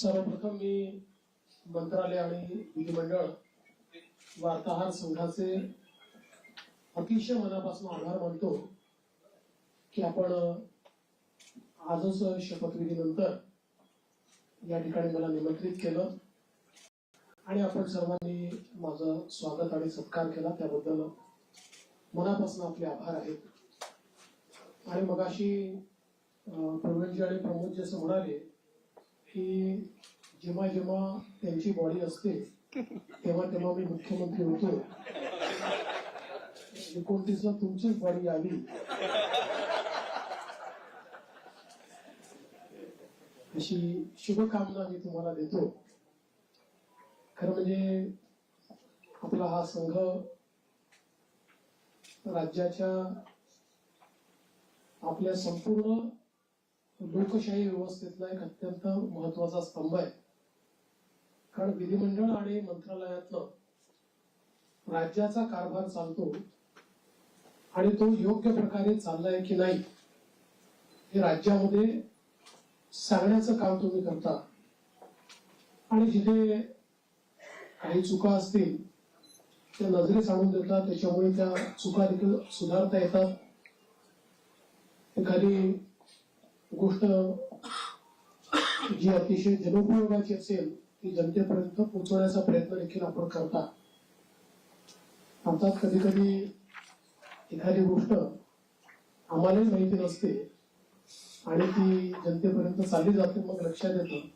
सर्वप्रथम मी मंत्रालय आणि विधिमंडळ वार्ताहर संघाचे अतिशय मनापासून आभार मानतो की आपण आजच शपथविधीनंतर या ठिकाणी मला निमंत्रित केलं आणि आपण सर्वांनी माझं स्वागत आणि सत्कार केला. त्याबद्दल मनापासून आपले आभार आहेत. आणि मगाशी प्रवीणजी आणि प्रमोदजी असं म्हणाले की जेव्हा जेव्हा त्यांची बॉडी असते तेव्हा तेव्हा मी मुख्यमंत्री होतो. एकोणतीसला तुमचीच बॉडी आली अशी शुभकामना मी तुम्हाला देतो. खरं म्हणजे आपला हा संघ राज्याच्या आपल्या संपूर्ण लोकशाही व्यवस्थेतला एक अत्यंत महत्त्वाचा स्तंभ आहे. कारण विधिमंडळ आणि मंत्रालयातनं राज्याचा कारभार चालतो आणि तो योग्य प्रकारे चाललाय की नाही हे राज्यामध्ये सांगण्याचं काम तुम्ही करता. आणि जिथे काही चुका असतील त्या नजरेस आणून देतात त्याच्यामुळे त्या चुका देखील सुधारता येतात. एखादी गोष्ट जी अतिशय जनोपयोगाची असेल ती जनतेपर्यंत पोहोचवण्याचा प्रयत्न देखील आपण करता. अर्थात कधी कधी एखादी गोष्ट आम्हालाही माहिती नसते आणि ती जनतेपर्यंत चालली जाते मग लक्षात येतं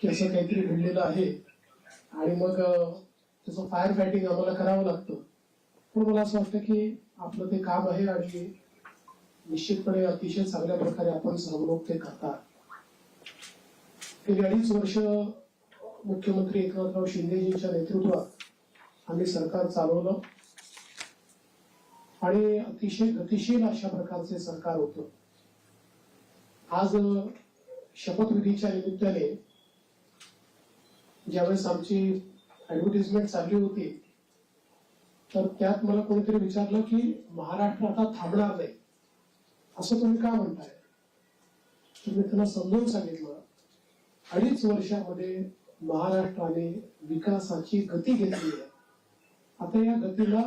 की असं काहीतरी घडलेलं आहे आणि मग त्याचं फायर फायटिंग आम्हाला करावं लागतं. पण मला असं वाटतं की आपलं ते काम आहे आणि निश्चितपणे अतिशय चांगल्या प्रकारे आपण सर्व ते करतात. गेली अडीच वर्ष मुख्यमंत्री एकनाथराव शिंदेजींच्या नेतृत्वात आम्ही सरकार चालवलं. आणि अतिशय गतिशील अशा प्रकारचे सरकार होतं. आज शपथविधीच्या निमित्ताने ज्यावेळेस आमची ऍडव्हर्टिजमेंट चालली होती तर त्यात मला कोणीतरी विचारलं की महाराष्ट्र आता थांबणार नाही. असं तुम्ही का म्हणताय? तर मी त्यांना समजून सांगितलं. अडीच वर्षामध्ये महाराष्ट्राने विकासाची गती घेतली आहे. आता या गतीला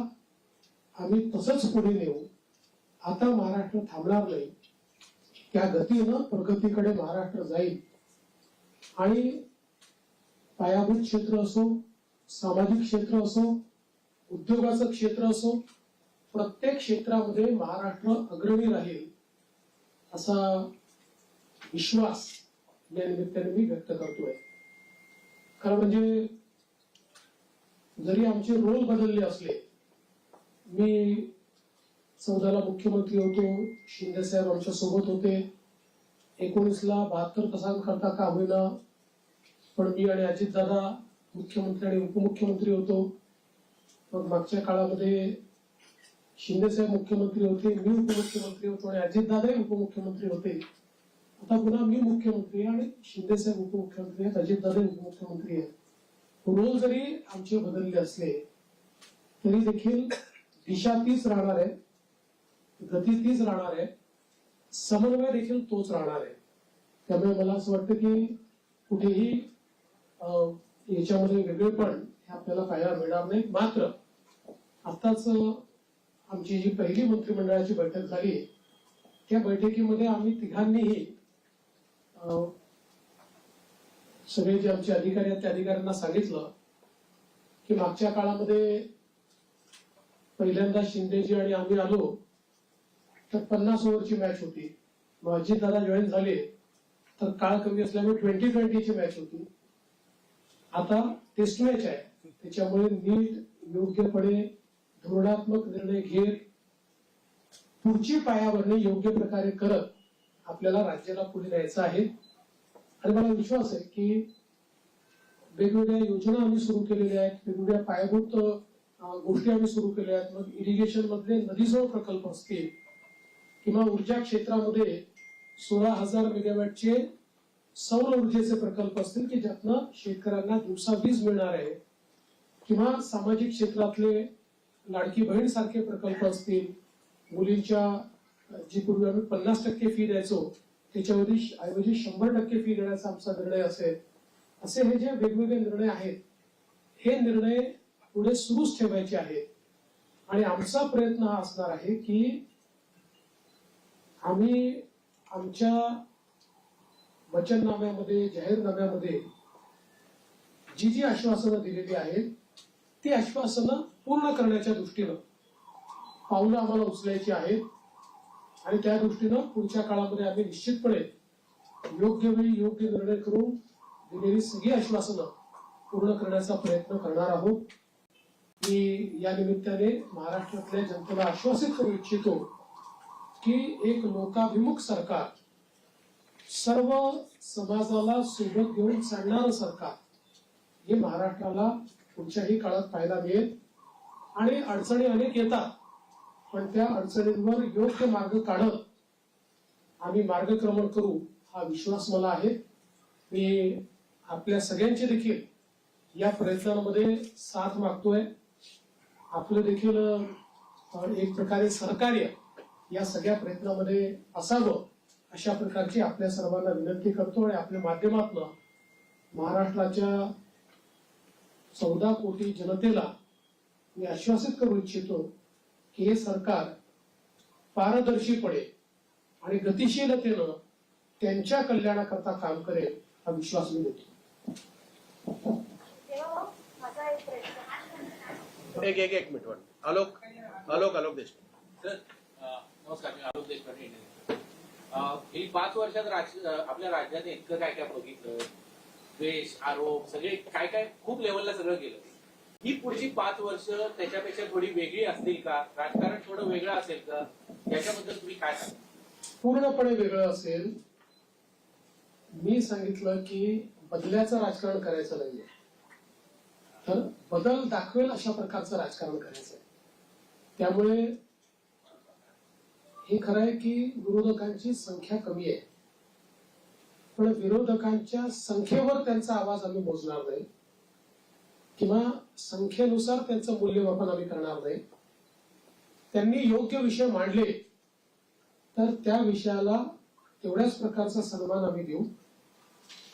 आम्ही तसंच पुढे नेऊ. आता महाराष्ट्र थांबणार नाही. त्या गतीनं प्रगतीकडे महाराष्ट्र जाईल. आणि पायाभूत क्षेत्र असो सामाजिक क्षेत्र असो उद्योगाचं क्षेत्र असो प्रत्येक क्षेत्रामध्ये महाराष्ट्र अग्रणी राहील. असा विश्वास या निमित्ताने मी व्यक्त करतोय. खरं म्हणजे जरी आमचे रोल बदलले असले मी चौदाला मुख्यमंत्री होतो शिंदे साहेब आमच्यासोबत होते. एकोणीसला बहात्तर तासांकरता का होईना पण मी आणि अजितदादा मुख्यमंत्री आणि उपमुख्यमंत्री होतो. मग मागच्या काळामध्ये शिंदे साहेब मुख्यमंत्री होते मी उपमुख्यमंत्री होतो आणि अजितदादाही उपमुख्यमंत्री होते. आता पुन्हा मी मुख्यमंत्री आहे आणि शिंदे साहेब उपमुख्यमंत्री आहेत अजितदादा उपमुख्यमंत्री आहेत. रोल जरी आमचे बदलले असले तरी देखील दिशा तीच राहणार आहे गती तीच राहणार आहे समन्वय देखील तोच राहणार आहे. त्यामुळे मला असं वाटतं की कुठेही अं, याच्यामध्ये वेगळेपण हे आपल्याला पाहायला मिळणार नाही. मात्र आताच आमची जी पहिली मंत्रिमंडळाची बैठक झाली त्या बैठकीमध्ये आम्ही तिघांनीही सगळे जे आमचे अधिकारी आहेत त्या अधिकाऱ्यांना सांगितलं की मागच्या काळामध्ये पहिल्यांदा शिंदेजी आणि आम्ही आलो तर पन्नास ओव्हरची मॅच होती. मग अजितदादा जॉईन झाले तर काळ कमी असल्यामुळे ट्वेंटी ट्वेंटीची मॅच होती. आता टेस्ट मॅच आहे. त्याच्यामुळे नीट योग्यपणे धोरणात्मक निर्णय घेत पुढची पायाभरणी योग्य प्रकारे करत आपल्याला राज्याला पुढे न्यायचं आहे. आणि मला विश्वास आहे की वेगवेगळ्या योजना आम्ही सुरू केलेल्या आहेत वेगवेगळ्या पायाभूत गोष्टी आम्ही सुरू केल्या आहेत. मग इरिगेशन मधले नदीजवळ प्रकल्प असतील किंवा ऊर्जा क्षेत्रामध्ये सोळा हजार मेगावॅटचे सौर ऊर्जेचे प्रकल्प असतील की ज्यातनं शेतकऱ्यांना दिवसा वीज मिळणार आहे. किंवा सामाजिक क्षेत्रातले लाडकी बहीण सारखे प्रकल्प असतील मुलींच्या जी पूर्वी आम्ही पन्नास टक्के फी द्यायचो त्याच्याऐवजी ऐवजी शंभर टक्के फी देण्याचा आमचा निर्णय असेल असे हे जे वेगवेगळे निर्णय आहेत हे निर्णय पुढे सुरूच ठेवायचे आहेत. आणि आमचा प्रयत्न हा असणार आहे की आम्ही आमच्या वचननाम्यामध्ये जाहीरनाम्यामध्ये जी जी आश्वासनं दिलेली आहेत ती आश्वासनं पूर्ण करण्याच्या दृष्टीनं पावलं आम्हाला उचलायची आहेत. आणि त्या दृष्टीनं पुढच्या काळामध्ये आम्ही निश्चितपणे योग्य वेळी योग्य निर्णय करून दिलेली सगळी आश्वासनं पूर्ण करण्याचा प्रयत्न करणार आहोत. मी या निमित्ताने महाराष्ट्रातल्या जनतेला आश्वासित करू इच्छितो की एक लोकाभिमुख सरकार सर्व समाजाला सोबत घेऊन चालणारं सरकार हे महाराष्ट्राला पुढच्याही काळात पाहायला मिळेल. आणि अडचणी अनेक येतात. पण त्या अडचणींवर योग्य मार्ग काढत आम्ही मार्गक्रमण करू हा विश्वास मला आहे. मी आपल्या सगळ्यांची देखील या प्रयत्नांमध्ये साथ मागतोय. आपलं देखील एक प्रकारे सहकार्य या सगळ्या प्रयत्नामध्ये असावं अशा प्रकारची आपल्या सर्वांना विनंती करतो आणि आपल्या माध्यमातून महाराष्ट्राच्या चौदा कोटी जनतेला मी आश्वासित करू इच्छितो की हे सरकार पारदर्शीपणे आणि गतिशीलतेनं त्यांच्या कल्याणाकरता काम करेल हा विश्वास मी देतो. एक एक एक मिनिट वाट आलोक आलोक आलोक सर अ, नमस्कार मी आलोक देशपांडे ही पाच वर्षात राज- आपल्या राज्याने इतकं काय काय बघितलं? द्वेष आरोप सगळे काय काय खूप लेवलला सगळं केलं. ही पुढची पाच वर्ष त्याच्यापेक्षा थोडी वेगळी असतील का? राजकारण थोडं वेगळं असेल का? याच्याबद्दल तुम्ही काय सांगा पूर्णपणे वेगळं असेल. मी सांगितलं की बदल्याचं राजकारण करायचं नाहीये. तर बदल दाखवेल अशा प्रकारचं राजकारण करायचं आहे त्यामुळे हे खरं आहे की विरोधकांची संख्या कमी आहे. पण विरोधकांच्या संख्येवर त्यांचा आवाज आम्ही मोजणार नाही. किंवा संख्येनुसार त्यांचं मूल्यमापन आम्ही करणार नाही. त्यांनी योग्य विषय मांडले तर त्या विषयाला तेवढ्याच प्रकारचा सन्मान आम्ही देऊ.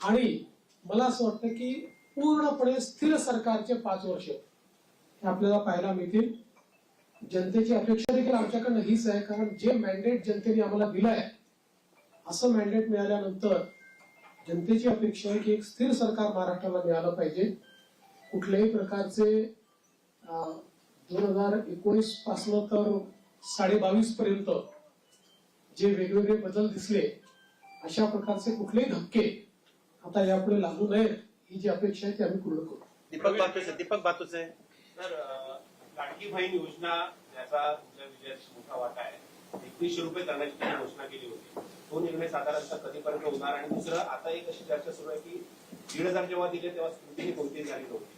आणि मला असं वाटतं की पूर्णपणे स्थिर सरकारचे पाच वर्ष हे आपल्याला पाहायला मिळतील. जनतेची अपेक्षा देखील आमच्याकडनं हीच आहे कारण जे मॅन्डेट जनतेने आम्हाला दिलं आहे असं मॅन्डेट मिळाल्यानंतर जनतेची अपेक्षा आहे की एक स्थिर सरकार महाराष्ट्राला मिळालं पाहिजे. कुठल्याही प्रकारचे दोन हजार एकोणीस पासनं तर साडे बावीस पर्यंत जे वेगवेगळे बदल दिसले अशा प्रकारचे कुठलेही धक्के आता यापुढे लागू नयेत ही जी अपेक्षा आहे ती आम्ही पूर्ण करू. दीपक बातुसे दीपक बातुसे तर अ, लाडकी बहीण योजना याचा तुमच्या विजयात मोठा वाटा आहे एकवीसशे रुपये करण्याची त्यांनी घोषणा केली होती. तो निर्णय साधारणतः कधीपर्यंत होणार? आणि दुसरं आता एक अशी चर्चा सुरू आहे की दीड हजार जेव्हा दिले तेव्हा स्मृतीने कोणतीही झाली नव्हती?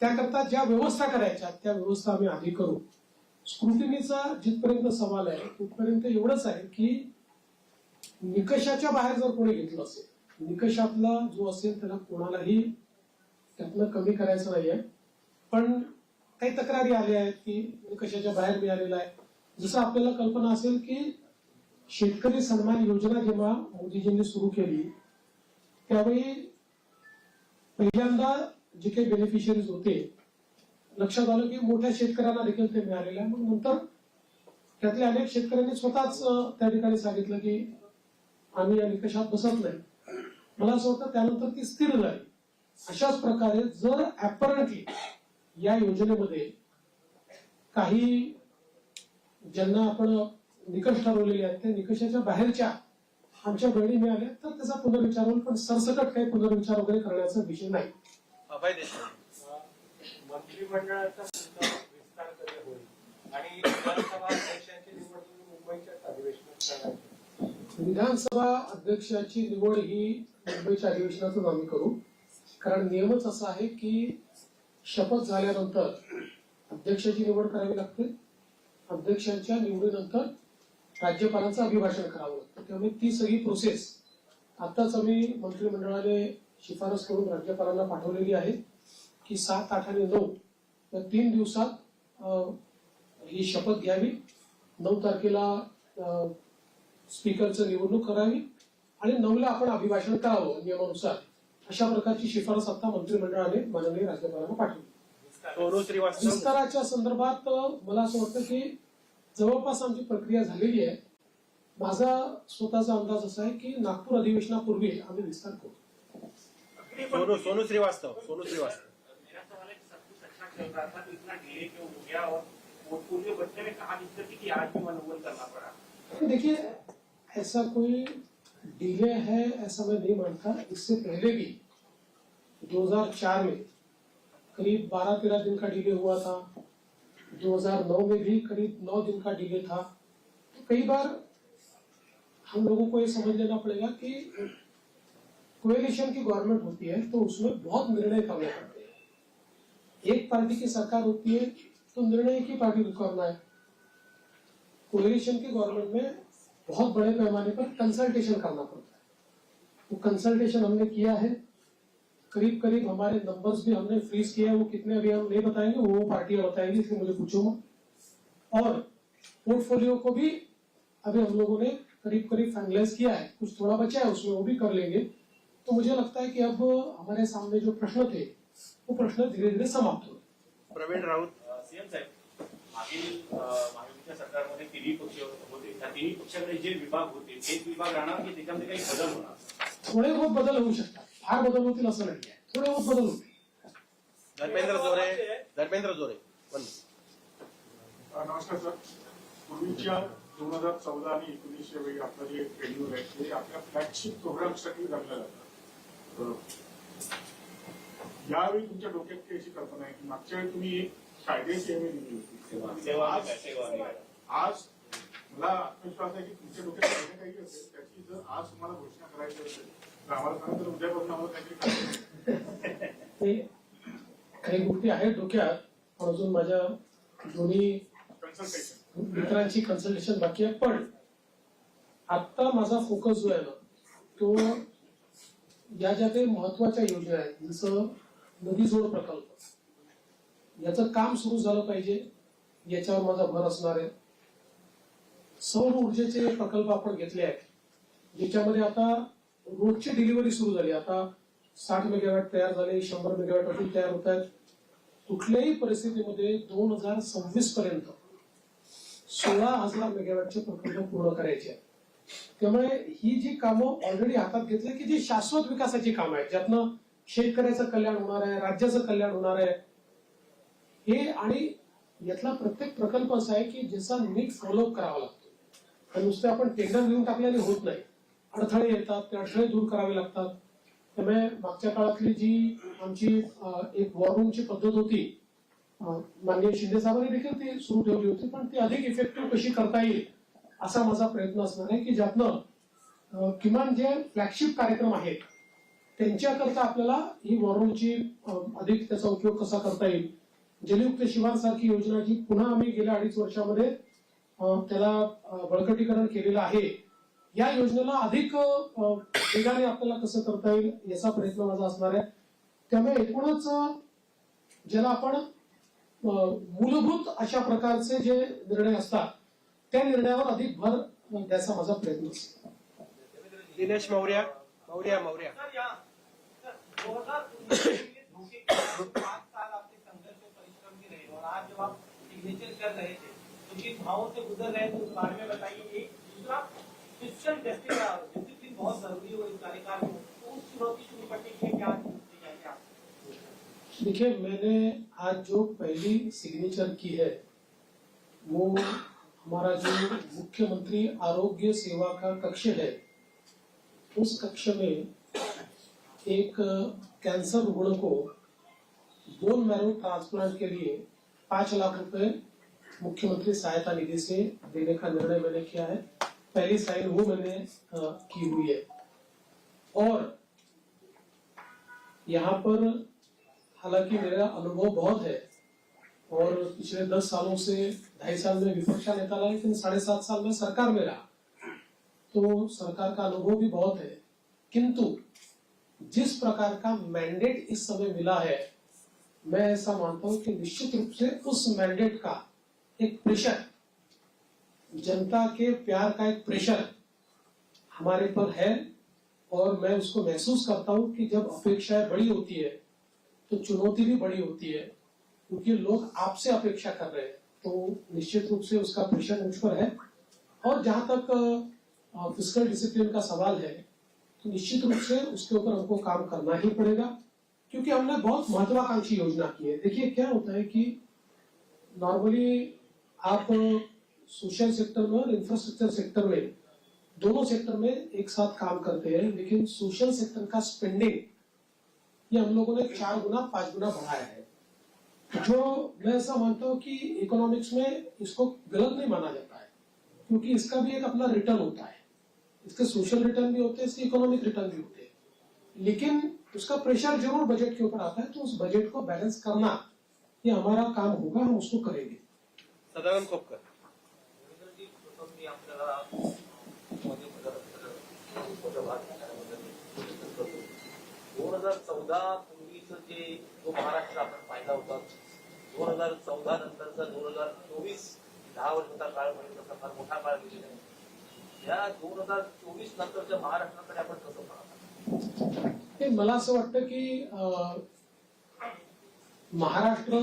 त्याकरता ज्या व्यवस्था करायच्या त्या व्यवस्था आम्ही आधी करू. स्क्रुटिनीचा जिथपर्यंत सवाल आहे तिथपर्यंत एवढंच आहे की निकषाच्या बाहेर जर कोणी घेतलं असेल निकषातला जो असेल त्याला कोणालाही त्यातनं कमी करायचं नाहीये. पण काही तक्रारी आल्या आहेत की निकषाच्या बाहेर मिळालेला आहे. जसं आपल्याला कल्पना असेल की शेतकरी सन्मान योजना जेव्हा मोदीजींनी सुरू केली त्यावेळी पहिल्यांदा जे काही बेनिफिशरीज होते लक्षात आलं की मोठ्या शेतकऱ्यांना देखील ते मिळालेलं आहे. मग नंतर त्यातल्या अनेक शेतकऱ्यांनी स्वतःच त्या ठिकाणी सांगितलं की आम्ही या निकषात बसत नाही. मला असं वाटतं त्यानंतर ती स्थिर झाली अशाच प्रकारे जर ऍपरंटली या योजनेमध्ये काही ज्यांना आपण निकष ठरवलेले आहेत त्या निकषाच्या बाहेरच्या आमच्या बहिणी मिळाल्या तर त्याचा पुनर्विचार होईल. पण सरसकट काही पुनर्विचार वगैरे करण्याचा विषय नाही. अभय देशमुख मंत्रिमंडळाचा सुद्धा विस्तार कधी होईल? आणि विधानसभा अध्यक्षांची निवड तुम्ही मुंबईच्याच अधिवेशनात करायची विधानसभा अध्यक्षाची निवड ही मुंबईच्या अधिवेशनातून आम्ही करू. कारण नियमच असा आहे की शपथ झाल्यानंतर अध्यक्षाची निवड करावी लागते. अध्यक्षांच्या निवडीनंतर राज्यपालांचं अभिभाषण करावं लागतं. त्यामुळे ती सगळी प्रोसेस आताच आम्ही मंत्रिमंडळाने शिफारस करून राज्यपालांना पाठवलेली आहे की सात आठ आणि नऊ या तीन दिवसात ही शपथ घ्यावी. नऊ तारखेला स्पीकरचं निवडणूक करावी आणि नऊला आपण अभिभाषण करावं नियमानुसार. अशा प्रकारची शिफारस आता मंत्रिमंडळाने माननीय राज्यपालांना पाठवली. विस्ताराच्या संदर्भात मला असं वाटतं की जवळपास आमची प्रक्रिया झालेली आहे. माझा स्वतःचा अंदाज असा आहे की नागपूर अधिवेशनापूर्वी आम्ही विस्तार करू सोनू सोनू श्रीवास्तव सोनू श्रीवास्तव. मेरा सवाल है कि सब कुछ अच्छा चल रहा था तो इतना डिले क्यों हो गया और पोर्टफोलियो बनने में कहा दिक्कत थी कि आज भी मनोबल करना पड़ा देखिए, ऐसा कोई डिले है, ऐसा मैं नहीं मानता। इससे पहले भी 2004 में करीब 12-13 दिन का डिले हुआ था। 2009 में भी करीब 9 दिन का डिले था। तो कई बार हम लोगों को ये समझ लेना पड़ेगा कि कोएलिशन की गवर्नमेंट होती है तो उसमें बहुत निर्णय करने पड़ते हैं। एक पार्टी की सरकार होती है तो निर्णय ही पार्टी को करना है। कोएलिशन की गवर्नमेंट में बहुत बड़े पैमाने पर कंसल्टेशन करना पड़ता है। वो कंसल्टेशन हमने किया है। करीब करीब हमारे नंबर्स भी हमने फ्रीज किया है, वो कितने अभी हम नहीं बताएँगे, वो पार्टियाँ बताएँगी, इसलिए मुझे पूछो मत। और पोर्टफोलियो को भी अभी हम लोगों ने करीब करीब फाइनलाइज किया है। कुछ थोड़ा बचा है, उसमें वो भी कर लेंगे। तो मुझे लगता है कि अब हमारे सामने जो प्रश्न थे वो प्रश्न धीरे धीरे समाप्त हो प्रवीण राऊत सीएम साहेब मागील महायुतीच्या सरकारमध्ये तिन्ही पक्ष होते. त्या तिन्ही पक्षाकडे जे विभाग होते तेच विभाग राहणार की त्याच्यामध्ये काही बदल होणार? थोडे बहुत बदल होऊ शकतात. फार बदल होतील असं नाही आहे थोडे बहुत बदल होतील. धर्मेंद्र जोरे धर्मेंद्र जोरे नमस्कार सर. पूर्वीच्या दोन हजार चौदा आणि एकोणीसच्या वेळी आपलं जे शेड्यूल आहे ते आपल्या फ्लॅगशिप प्रोग्रामसाठी धरलं जातं. यावेळी तुमच्या डोक्यात काही अशी कल्पना आहे की मागच्या वेळी तुम्ही एक कायद्याची हमी दिली होती. सेवा आज सेवा आज मला आत्मविश्वास आहे की तुमच्या डोक्यात काही काही असेल त्याची जर आज तुम्हाला घोषणा करायची असेल तर आम्हाला सांगा तर उद्यापासून आम्हाला काहीतरी काही गोष्टी आहेत डोक्यात पण अजून माझ्या दोन्ही कन्सल्टेशन मित्रांची कन्सल्टेशन बाकी आहे. पण आता माझा फोकस जो आहे ना तो या ज्या काही महत्त्वाच्या योजना आहेत जसं नदी जोड प्रकल्प. याचं काम सुरू झालं पाहिजे याच्यावर माझा भर असणार आहे. सौर ऊर्जेचे प्रकल्प आपण घेतले आहेत ज्याच्यामध्ये आता रोजची डिलिव्हरी सुरू झाली. आता साठ मेगावॅट तयार झाले शंभर मेगावॅट अजून तयार होत आहेत. कुठल्याही परिस्थितीमध्ये दोन हजार सव्वीस पर्यंत सोळा हजार मेगावॅटचे प्रकल्प पूर्ण करायचे आहेत. त्यामुळे ही जी कामं ऑलरेडी हातात घेतली की जी शाश्वत विकासाची कामं आहेत ज्यातनं शेतकऱ्याचं कल्याण होणार आहे राज्याचं कल्याण होणार आहे हे आणि यातला प्रत्येक प्रकल्प असा आहे की ज्याचा नीट फॉलोअप करावा लागतो. आणि नुसते आपण टेंडर घेऊन टाकल्याने होत नाही. अडथळे येतात ते अडथळे दूर करावे लागतात. त्यामुळे मागच्या काळातली जी आमची एक वॉरूमची पद्धत होती माननीय शिंदे साहेबांनी देखील ती सुरू ठेवली होती पण ती अधिक इफेक्टिव्ह कशी करता येईल असा माझा प्रयत्न असणार आहे की ज्यातनं किमान जे फ्लॅगशिप कार्यक्रम आहेत त्यांच्याकरता आपल्याला ही वॉरूमची अधिक त्याचा उपयोग कसा करता येईल? जलयुक्त शिवांसारखी योजना जी पुन्हा आम्ही गेल्या अडीच वर्षामध्ये त्याला बळकटीकरण केलेलं आहे या योजनेला अधिक वेगाने आपल्याला कसं करता येईल याचा प्रयत्न माझा असणार आहे. त्यामुळे एकूणच ज्याला आपण मूलभूत अशा प्रकारचे जे निर्णय असतात त्या निर्णयावर अधिक भर द्यायचा माझा प्रयत्न असतो दिनेश मौर्य मौर्य मौर्य। सर यहाँ सर दो हजार उन्नीस के लिए धोखे के पाँच साल आपके संघर्ष और परिश्रम के रहे और आज जब आप सिग्नेचर कर रहे थे तो जिन भावों से गुजर रहे थे उस बारे में बताइए। एक दूसरा फिजिकल डिसिप्लिन बहुत जरूरी हो इस कार्यकाल में। तो उस चुनौती से निपटने के लिए क्या तैयारी आप? देखिए मैंने आज जो पहली सिग्नेचर की है वो हमारा जो मुख्यमंत्री आरोग्य सेवा का कक्ष है, उस कक्ष में एक कैंसर रुग्ण को बोन मैरो ट्रांसप्लांट के लिए पाँच लाख रुपए मुख्यमंत्री सहायता निधि से देने का निर्णय मैंने किया है। पहली साइन वो मैंने की हुई है। और यहाँ पर हालाँकि मेरा अनुभव बहुत है और पिछले दस सालों से, ढाई साल में विपक्ष का नेता रहा, लेकिन साढ़े सात साल में सरकार में रहा। तो सरकार का अनुभव भी बहुत है। किंतु जिस प्रकार का मैंडेट इस समय मिला है, मैं ऐसा मानता हूँ कि निश्चित रूप से उस मैंडेट का एक प्रेशर जनता के प्यार का एक प्रेशर हमारे पर है और मैं उसको महसूस करता हूँ कि जब अपेक्षाएँ बड़ी होती है तो चुनौती भी बड़ी होती है। क्योंकि लोग आपसे अपेक्षा कर रहे हैं तो निश्चित रूप से उसका प्रेशर मुझ पर है। और जहाँ तक फ़िज़िकल डिसिप्लिन का सवाल है तो निश्चित रूप से उसके ऊपर हमको काम करना ही पड़ेगा, क्योंकि हमने बहुत महत्वाकांक्षी योजना की है। देखिए, क्या होता है कि नॉर्मली आप सोशल सेक्टर में और इंफ्रास्ट्रक्चर सेक्टर में दोनों सेक्टर में एक साथ काम करते हैं, लेकिन सोशल सेक्टर का स्पेंडिंग ये हम लोगों ने चार गुना, पाँच गुना बढ़ाया है। जो मैं ऐसा मानता हूँ कि इकोनॉमिक्स में इसको गलत नहीं माना जाता है क्योंकि इसका भी एक अपना रिटर्न होता है। इसके सोशल रिटर्न भी होते हैं इसके इकोनॉमिक रिटर्न भी होते हैं। लेकिन उसका प्रेशर ज़रूर बजट के ऊपर आता है तो उस बजट को बैलेंस करना ये हमारा काम होगा हम उसको करेंगे। सदानंद खोपकर. दोन हज़ार चौदा पूर्वीचं जे जो महाराष्ट्र आपण पाहिला होता दोन हजार चौदा नंतरचा दोन हजार चोवीस दहा वर्षाचा काळ म्हणजे तसा फार मोठा काळ गेलेला आहे या दोन हजार चोवीस नंतरच्या महाराष्ट्राकडे आपण कसं पाहतो? मला असं वाटतं की महाराष्ट्र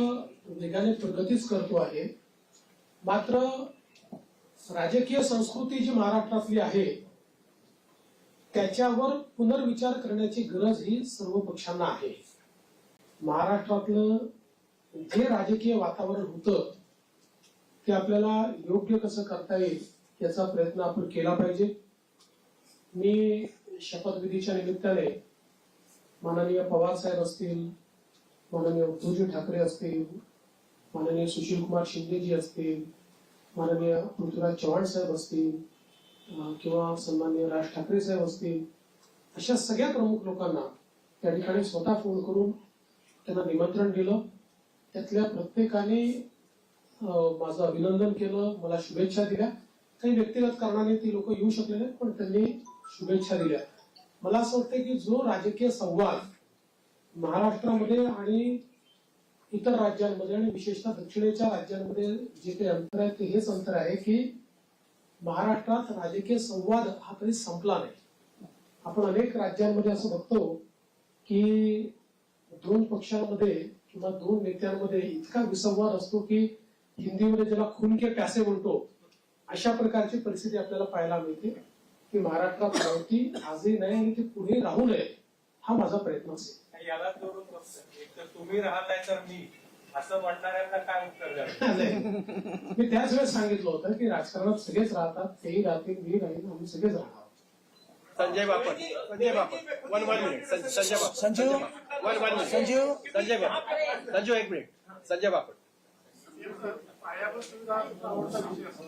वेगाने प्रगतीच करतो आहे. मात्र राजकीय संस्कृती जी महाराष्ट्रातली आहे त्याच्यावर पुनर्विचार करण्याची गरज ही सर्व पक्षांना आहे. महाराष्ट्रातलं जे राजकीय वातावरण होतं ते आपल्याला योग्य कसं करता येईल याचा प्रयत्न आपण केला पाहिजे. मी शपथविधीच्या निमित्ताने माननीय पवार साहेब असतील माननीय उद्धवजी ठाकरे असतील माननीय सुशील कुमार शिंदेजी असतील माननीय पृथ्वीराज चव्हाण साहेब असतील किंवा सन्माननीय राज ठाकरे साहेब असतील अशा सगळ्या प्रमुख लोकांना त्या ठिकाणी स्वतः फोन करून त्यांना निमंत्रण दिलं. त्यातल्या प्रत्येकाने माझं अभिनंदन केलं मला शुभेच्छा दिल्या. काही व्यक्तिगत कारणाने ती लोक येऊ शकले नाहीत पण त्यांनी शुभेच्छा दिल्या. मला असं वाटतं की जो राजकीय संवाद महाराष्ट्रामध्ये आणि इतर राज्यांमध्ये आणि विशेषतः दक्षिणेच्या राज्यांमध्ये जे काही अंतर आहे ते हेच अंतर आहे की महाराष्ट्रात राजकीय संवाद हा कधी संपला नाही. आपण अनेक राज्यांमध्ये असं बघतो की दोन पक्षांमध्ये किंवा दोन नेत्यांमध्ये इतका विसंवाद असतो की हिंदीमध्ये ज्याला खून के प्यासे म्हणतो अशा प्रकारची परिस्थिती आपल्याला पाहायला मिळते. की महाराष्ट्रात राहती आजही नाही आणि ती पुढे राहू नये हा माझा प्रयत्न असेल याला एक तर तुम्ही राहताय तर मी असं म्हणणाऱ्यांना काय उत्तर. मी त्याच वेळेस सांगितलं होतं की राजकारणात सगळेच राहतात तेही राहतील मी राहील आम्ही सगळेच राहणार. Sanjay Bapat. Sanjay Bapat. One one minute Sanjay Bapat. Sanju? One one minute Sanju? Sanjay Bapat. Sanju एक मिनिट संजय बापट. पायाभूत सुविधा आवडता विषय असतो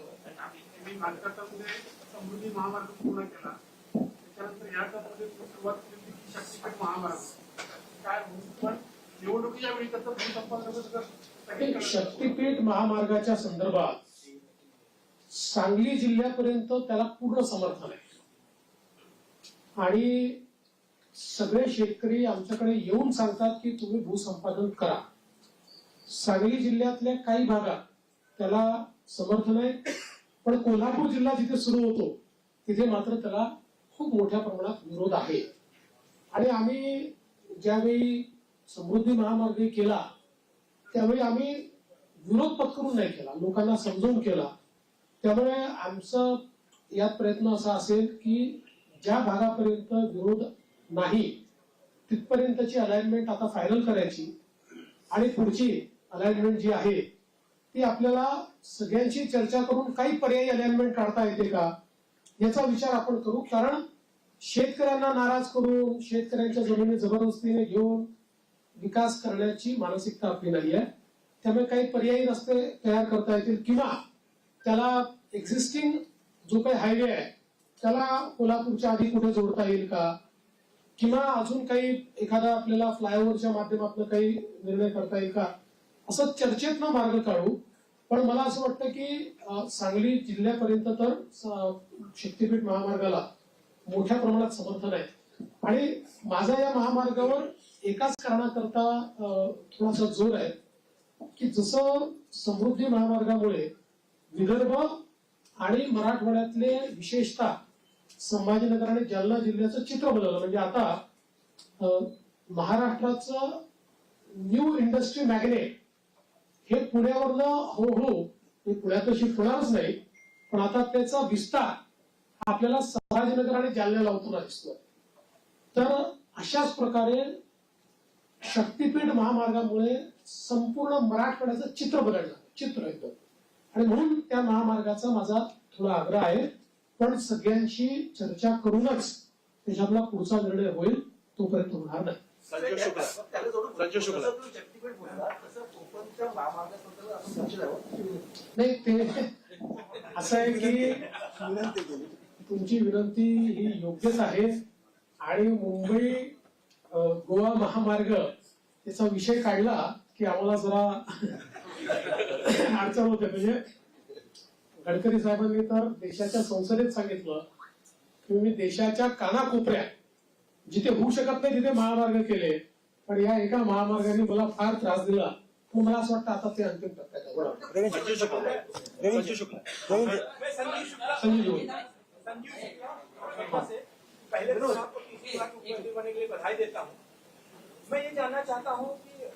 मी समृद्धी महामार्ग पूर्ण केला त्याच्यानंतर या टप्प्यामध्ये सुरुवात केली की शक्तीपीठ महामार्ग काय पण निवडणुकीच्या वेळी त्याचं शक्तीपीठ महामार्गाच्या संदर्भात सांगली जिल्ह्यापर्यंत त्याला पूर्ण समर्थन आहे. आणि सगळे शेतकरी आमच्याकडे येऊन सांगतात की तुम्ही भूसंपादन करा. सांगली जिल्ह्यातल्या काही भागात त्याला समर्थन आहे पण कोल्हापूर जिल्हा जिथे सुरू होतो तिथे मात्र त्याला खूप मोठ्या प्रमाणात विरोध आहे. आणि आम्ही ज्यावेळी समृद्धी महामार्ग केला त्यावेळी आम्ही विरोध पत्करून नाही केला लोकांना समजवून केला. त्यामुळे आमचा यात प्रयत्न असा असेल की ज्या भागापर्यंत विरोध नाही तिथपर्यंतची अलाइनमेंट आता फायनल करायची. आणि पुढची अलाइनमेंट जी आहे ती आपल्याला सगळ्यांशी चर्चा करून काही पर्यायी अलाइनमेंट काढता येते का? याचा विचार आपण करू. कारण शेतकऱ्यांना नाराज करून शेतकऱ्यांच्या जमिनी जबरदस्तीने घेऊन विकास करण्याची मानसिकता आपली नाही आहे. त्यामुळे काही पर्यायी रस्ते तयार करता येतील किंवा त्याला एक्झिस्टिंग जो काही हायवे आहे त्याला कोल्हापूरच्या आधी कुठे जोडता येईल का? किंवा अजून काही एखादा आपल्याला फ्लायओव्हरच्या माध्यमातून काही निर्णय करता येईल का? असं चर्चेतनं मार्ग काढू. पण मला असं वाटतं की सांगली जिल्ह्यापर्यंत तर शक्तीपीठ महामार्गाला मोठ्या प्रमाणात समर्थन आहे. आणि माझा या महामार्गावर एकाच कारणाकरता थोडासा जोर आहे की जसं समृद्धी महामार्गामुळे विदर्भ आणि मराठवाड्यातले विशेषतः संभाजीनगर आणि जालना जिल्ह्याचं चित्र बदललं म्हणजे आता महाराष्ट्राचं न्यू इंडस्ट्री मॅग्नेट हे पुण्यावरनं हळूहळू पुण्यात शिफ्ट होणारच नाही पण आता त्याचा विस्तार आपल्याला संभाजीनगर आणि जालन्याला होताना दिसतोय. तर अशाच प्रकारे शक्तीपीठ महामार्गामुळे संपूर्ण मराठवाड्याचं चित्र बदललं. चित्र येतं आणि म्हणून त्या महामार्गाचा माझा थोडा आग्रह आहे. पण सगळ्यांशी चर्चा करूनच त्याच्यातला पुढचा निर्णय होईल तोपर्यंत होणार नाही. शुक्ला. शुक्ला. नाही ते असं आहे की तुमची विनंती ही योग्यच आहे. आणि मुंबई गोवा महामार्ग याचा विषय काढला की आम्हाला जरा अडचण होते. म्हणजे गडकरी साहेबांनी तर देशाच्या संसदेत सांगितलं की मी देशाच्या कानाकोपऱ्यात जिथे होऊ शकत नाही तिथे महामार्ग केले. पण या एका महामार्गाने मला फार त्रास दिला. पण मला असं वाटतं आता ते अंतिम टप्प्यात संजीव पहले तो आपको तीसरी बार मुख्यमंत्री बनने के लिए बधाई देता हूँ मैं ये जानना चाहता हूँ कि